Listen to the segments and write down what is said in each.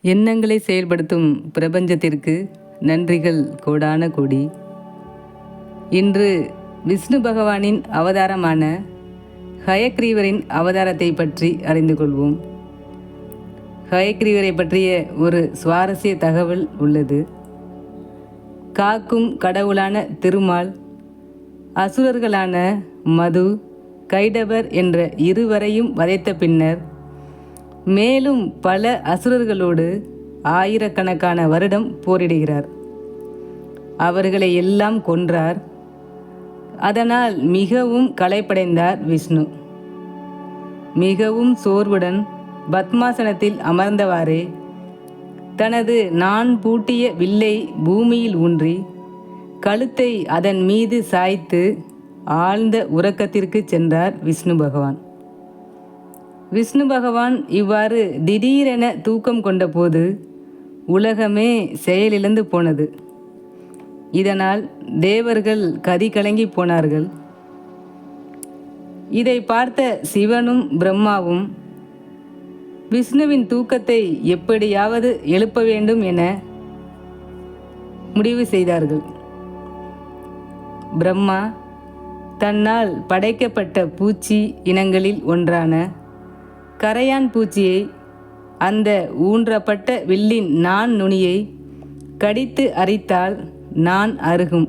எண்ணங்களை செயல்படுத்தும் பிரபஞ்சத்திற்கு நன்றிகள் கோடான கோடி. இன்று விஷ்ணு பகவானின் அவதாரமான ஹயக்ரீவரின் அவதாரத்தை பற்றி அறிந்து கொள்வோம். ஹயக்ரீவரை பற்றிய ஒரு சுவாரஸ்ய தகவல் உள்ளது. காக்கும் கடவுளான திருமால் அசுரர்களான மது கைடவர் என்ற இருவரையும் வதைத்த பின்னர் மேலும் பல அசுரர்களோடு ஆயிரக்கணக்கான வருடம் போரிடுகிறார். அவர்களை எல்லாம் கொன்றார். அதனால் மிகவும் களைப்படைந்தார் விஷ்ணு. மிகவும் சோர்வுடன் பத்மாசனத்தில் அமர்ந்தவாறே தனது நான் பூட்டிய வில்லை பூமியில் ஊன்றி கழுத்தை அதன் மீது சாய்த்து ஆழ்ந்த உறக்கத்திற்கு சென்றார் விஷ்ணு பகவான். விஷ்ணு பகவான் இவ்வாறு திடீரென தூக்கம் கொண்டபோது உலகமே செயலிழந்து போனது. இதனால் தேவர்கள் கதி கலங்கி போனார்கள். இதை பார்த்த சிவனும் பிரம்மாவும் விஷ்ணுவின் தூக்கத்தை எப்படியாவது எழுப்ப வேண்டும் என முடிவு செய்தார்கள். பிரம்மா தன்னால் படைக்கப்பட்ட பூச்சி இனங்களில் ஒன்றான கரையான் பூச்சியை அந்த ஊன்றப்பட்ட வில்லின் நான் நுனியை கடித்து அரித்தால் நான் அருகும்.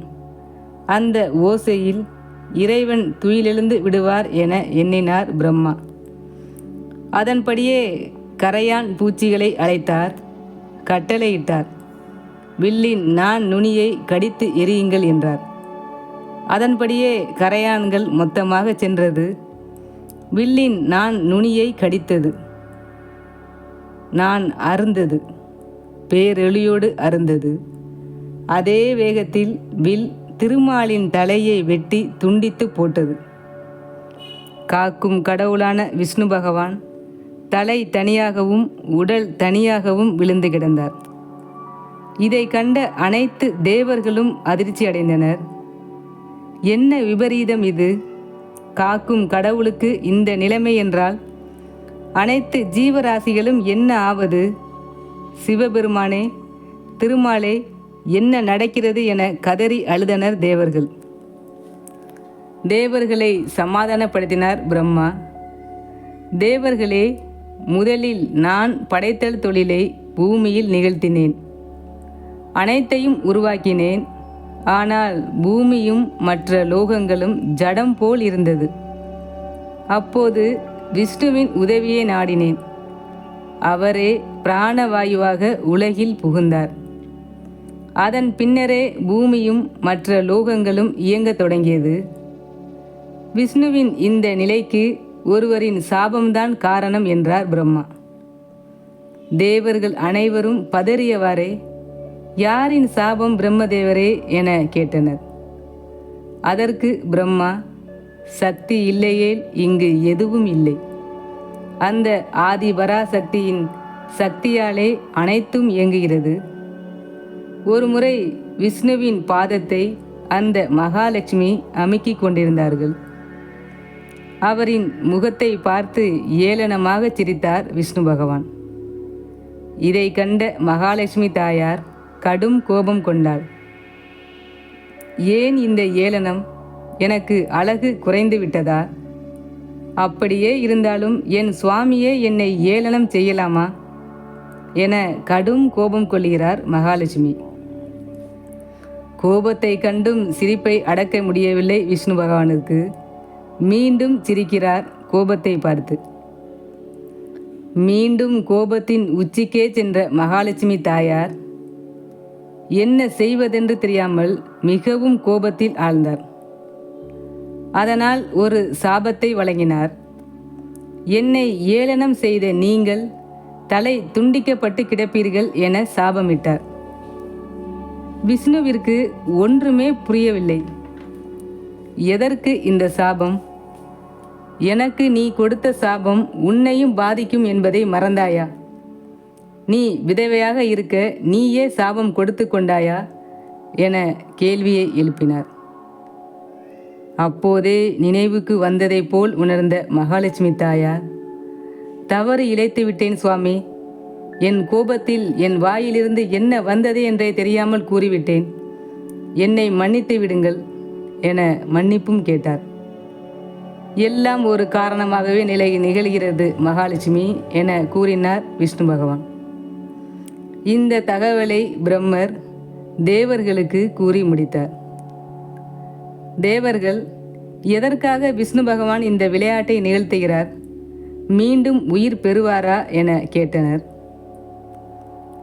அந்த ஓசையில் இறைவன் துயிலெழுந்து விடுவார் என எண்ணினார் பிரம்மா. அதன்படியே கரையான் பூச்சிகளை அழைத்தார் கட்டளையிட்டார். வில்லின் நான் நுனியை கடித்து எரியுங்கள் என்றார். அதன்படியே கரையான்கள் மொத்தமாக சென்றது. வில்லின் நான் நுனியை கடித்தது. நான் அருந்தது. பேரெளியோடு அருந்தது. அதே வேகத்தில் வில் திருமாலின் தலையை வெட்டி துண்டித்து போட்டது. காக்கும் கடவுளான விஷ்ணு பகவான் தலை தனியாகவும் உடல் தனியாகவும் விழுந்து கிடந்தார். இதை கண்ட அனைத்து தேவர்களும் அதிர்ச்சி அடைந்தனர் என்ன விபரீதம் இது? காக்கும் கடவுளுக்கு இந்த நிலைமை என்றால் அனைத்து ஜீவராசிகளும் என்ன ஆவது? சிவபெருமானே திருமாலே என்ன நடக்கிறது என கதறி அழுதனர் தேவர்கள். தேவர்களை சமாதானப்படுத்தினார் பிரம்மா. தேவர்களே முதலில் நான் படைத்தல் தொழிலை பூமியில் நிகழ்த்தினேன். அனைத்தையும் உருவாக்கினேன். ஆனால் பூமியும் மற்ற லோகங்களும் ஜடம் போல் இருந்தது. அப்போது விஷ்ணுவின் உதவியை நாடினேன். அவரே பிராணவாயுவாக உலகில் புகுந்தார். அதன் பின்னரே பூமியும் மற்ற லோகங்களும் இயங்கத் தொடங்கியது. விஷ்ணுவின் இந்த நிலைக்கு ஒருவரின் சாபம்தான் காரணம் என்றார் பிரம்மா. தேவர்கள் அனைவரும் பதறியவாறே யாரின் சாபம் பிரம்மதேவரே என கேட்டனர். அதற்கு பிரம்மா சக்தி இல்லையேல் இங்கு எதுவும் இல்லை. அந்த ஆதி பராசக்தியின் சக்தியாலே அனைத்தும் இயங்குகிறது. ஒருமுறை விஷ்ணுவின் பாதத்தை அந்த மகாலட்சுமி அமுக்கிக் கொண்டிருந்தார்கள். அவரின் முகத்தை பார்த்து ஏளனமாக சிரித்தார் விஷ்ணு பகவான். இதை கண்ட மகாலட்சுமி தாயார் கடும் கோபம் கொண்டாள். ஏன் இந்த ஏளனம்? எனக்கு அழகு குறைந்து விட்டதா? அப்படியே இருந்தாலும் என் சுவாமியே என்னை ஏளனம் செய்யலாமா? என கடும் கோபம் கொள்கிறார் மகாலட்சுமி. கோபத்தை கண்டும் சிரிப்பை அடக்க முடியவில்லை விஷ்ணு பகவானுக்கு. மீண்டும் சிரிக்கிறார் கோபத்தை பார்த்து. மீண்டும் கோபத்தின் உச்சிக்கே சென்ற மகாலட்சுமி தாயார் என்ன செய்வதென்று தெரியாமல் மிகவும் கோபத்தில் ஆழ்ந்தார். அதனால் ஒரு சாபத்தை வழங்கினார். என்னை ஏளனம் செய்த நீங்கள் தலை துண்டிக்கப்பட்டு கிடப்பீர்கள் என சாபமிட்டார். விஷ்ணுவிற்கு ஒன்றுமே புரியவில்லை. எதற்கு இந்த சாபம்? எனக்கு நீ கொடுத்த சாபம் உன்னையும் பாதிக்கும் என்பதை மறந்தாயா? நீ விதவையாக இருக்க நீயே சாபம் கொடுத்து கொண்டாயா? என கேள்வியை எழுப்பினார். அப்போதே நினைவுக்கு வந்ததைப் போல் உணர்ந்த மகாலட்சுமி தாயார் தவறு இழைத்து விட்டேன் சுவாமி. என் கோபத்தில் என் வாயிலிருந்து என்ன வந்தது என்றே தெரியாமல் கூறிவிட்டேன். என்னை மன்னித்து விடுங்கள் என மன்னிப்பும் கேட்டார். எல்லாம் ஒரு காரணமாகவே நிலை நிகழ்கிறது மகாலட்சுமி என கூறினார் விஷ்ணு பகவான். இந்த தகவலை பிரம்மர் தேவர்களுக்கு கூறி முடித்தார். தேவர்கள் எதற்காக விஷ்ணு பகவான் இந்த விளையாட்டை நிகழ்த்துகிறார்? மீண்டும் உயிர் பெறுவாரா? என கேட்டனர்.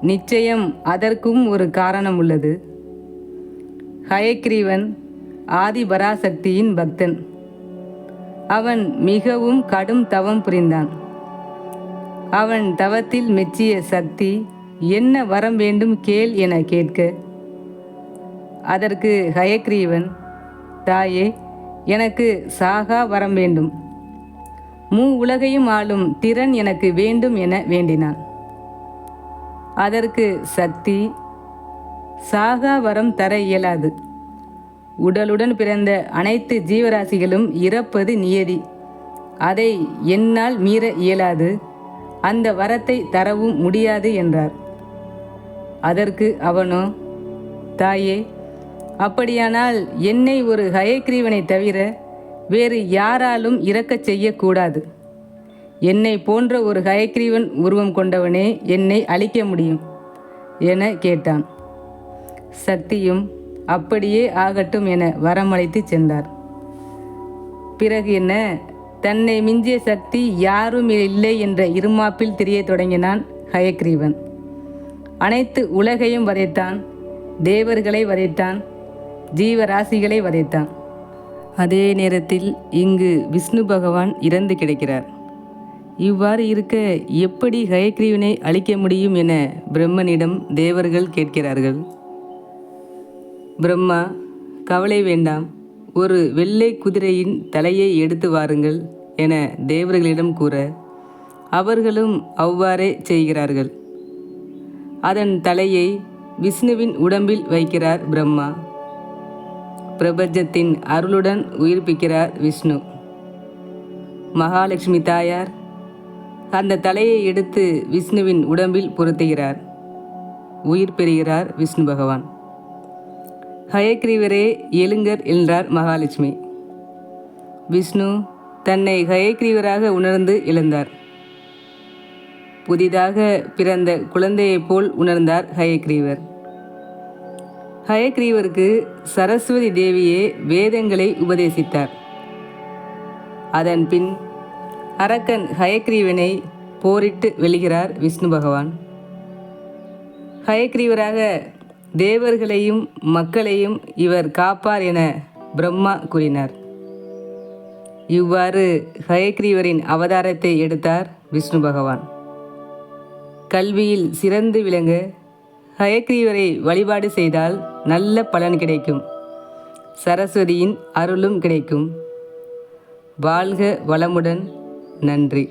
நிச்சயம் அதற்கும் ஒரு காரணம் உள்ளது. ஹயக்ரீவன் ஆதிபராசக்தியின் பக்தன். அவன் மிகவும் கடும் தவம் புரிந்தான். அவன் தவத்தில் மெச்சிய சக்தி என்ன வரம் வேண்டும் கேள் என கேட்க. அதற்கு ஹயக்ரீவன் தாயே எனக்கு சாகா வரம் வேண்டும். மூ உலகையும் ஆளும் திறன் எனக்கு வேண்டும் என வேண்டினான். அதற்கு சக்தி சாகா வரம் தர இயலாது. உடலுடன் பிறந்த அனைத்து ஜீவராசிகளும் இறப்பது நியதி. அதை என்னால் மீற இயலாது. அந்த வரத்தை தரவும் முடியாது என்றார். அதற்கு அவனோ தாயே அப்படியானால் என்னை ஒரு ஹயக்ரீவனை தவிர வேறு யாராலும் இறக்கச் செய்யக்கூடாது. என்னை போன்ற ஒரு ஹயக்ரீவன் உருவம் கொண்டவனே என்னை அழிக்க முடியும் என கேட்டான். சக்தியும் அப்படியே ஆகட்டும் என வரமளித்து சென்றார். பிறகு என்ன தன்னை மிஞ்சிய சக்தி யாரும் இல்லை என்ற இருமாப்பில் தெரியத் தொடங்கினான் ஹயக்ரீவன். அனைத்து உலகையும் வரைத்தான் தேவர்களை வரைத்தான் ஜீவராசிகளை வரைத்தான் அதே நேரத்தில் இங்கு விஷ்ணு பகவான் இறந்து கிடக்கிறார். இவ்வாறு இருக்க எப்படி ஹயக்ரீவனை அழிக்க முடியும் என பிரம்மனிடம் தேவர்கள் கேட்கிறார்கள். பிரம்மா கவலை வேண்டாம் ஒரு வெள்ளை குதிரையின் தலையை எடுத்து வாருங்கள் என தேவர்களிடம் கூற அவர்களும் அவ்வாறே செய்கிறார்கள். அதன் தலையை விஷ்ணுவின் உடம்பில் வைக்கிறார் பிரம்மா. பிரபஞ்சத்தின் அருளுடன் உயிர்ப்பிக்கிறார் விஷ்ணு. மகாலட்சுமி தாயார் அந்த தலையை எடுத்து விஷ்ணுவின் உடம்பில் பொருத்துகிறார். உயிர் பெறுகிறார் விஷ்ணு பகவான். ஹயக்ரீவரே எழுங்கர் என்றார் மகாலட்சுமி. விஷ்ணு தன்னை ஹயக்ரீவராக உணர்ந்து எழுந்தார். புதிதாக பிறந்த குழந்தையைப் போல் உணர்ந்தார் ஹயக்ரீவர். ஹயக்ரீவருக்கு சரஸ்வதி தேவியே வேதங்களை உபதேசித்தார். அதன் பின் அரக்கன் ஹயக்ரீவனை போரிட்டு வெல்கிறார் விஷ்ணு பகவான். ஹயக்ரீவராக தேவர்களையும் மக்களையும் இவர் காப்பார் என பிரம்மா கூறினார். இவ்வாறு ஹயக்ரீவரின் அவதாரத்தை எடுத்தார் விஷ்ணு பகவான். கல்வியில் சிறந்து விளங்க ஹயக்ரீவரை வழிபாடு செய்தால் நல்ல பலன் கிடைக்கும். சரஸ்வதியின் அருளும் கிடைக்கும். வாழ்க வளமுடன். நன்றி.